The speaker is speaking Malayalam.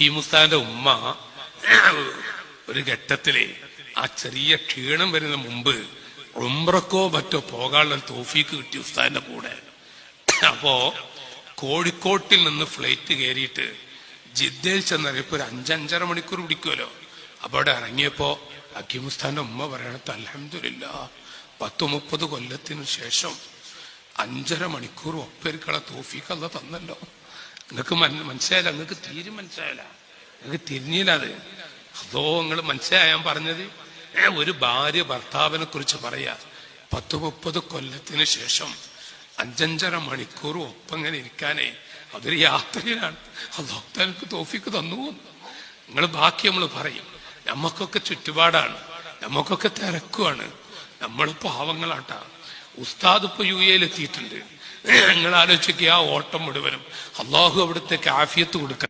ഹക്കീമുസ്താന്റെ ഉമ്മ ഒരു ഘട്ടത്തിൽ ആ ചെറിയ ക്ഷീണം വരുന്ന മുമ്പ് ഉംറക്കോ മറ്റോ പോകാനുള്ള തോഫീക്ക് കിട്ടി ഉസ്താദിന്റെ കൂടെ. അപ്പോ കോഴിക്കോട്ടിൽ നിന്ന് ഫ്ലൈറ്റ് കയറിയിട്ട് ജിദ്ദയിൽ ചെന്നറിയപ്പോ ഒരു അഞ്ചഞ്ചര മണിക്കൂർ പിടിക്കുമല്ലോ അപ്പൊ അവിടെ ഇറങ്ങിയപ്പോ അക്കിമുസ്താന്റെ ഉമ്മ പറയണത് അലഹമില്ല പത്ത് മുപ്പത് കൊല്ലത്തിനു ശേഷം അഞ്ചര മണിക്കൂർ ഒപ്പരിക്കള തോഫീക്ക് അല്ല തന്നല്ലോ. നിങ്ങൾക്ക് മനസ്സിലായില്ല നിങ്ങൾക്ക് തീരെ മനസ്സിലായില്ല. നിങ്ങൾക്ക് തിരിഞ്ഞില്ല അത്. അതോ നിങ്ങൾ മനസ്സിലായാൻ പറഞ്ഞത്? ഒരു ഭാര്യ ഭർത്താവിനെ കുറിച്ച് പറയാ. പത്ത് മുപ്പത് കൊല്ലത്തിന് ശേഷം അഞ്ചഞ്ചര മണിക്കൂർ ഒപ്പങ്ങനെ ഇരിക്കാനേ അതൊരു യാത്രയിലാണ്. അതൊക്കെ തോഫിക്ക് തന്നു. നിങ്ങൾ ബാക്കി നമ്മൾ പറയും. നമുക്കൊക്കെ ചുറ്റുപാടാണ്. നമുക്കൊക്കെ തിരക്കുമാണ് നമ്മൾ പാവങ്ങളാട്ടാ. ഉസ്താദ് ഇപ്പൊ യു എയിൽ എത്തിയിട്ടുണ്ട്. നിങ്ങൾ ആലോചിക്കുക ആ ഓട്ടം മുഴുവനും. അള്ളാഹു അവിടുത്തെ കാഫിയത്ത് കൊടുക്കണം.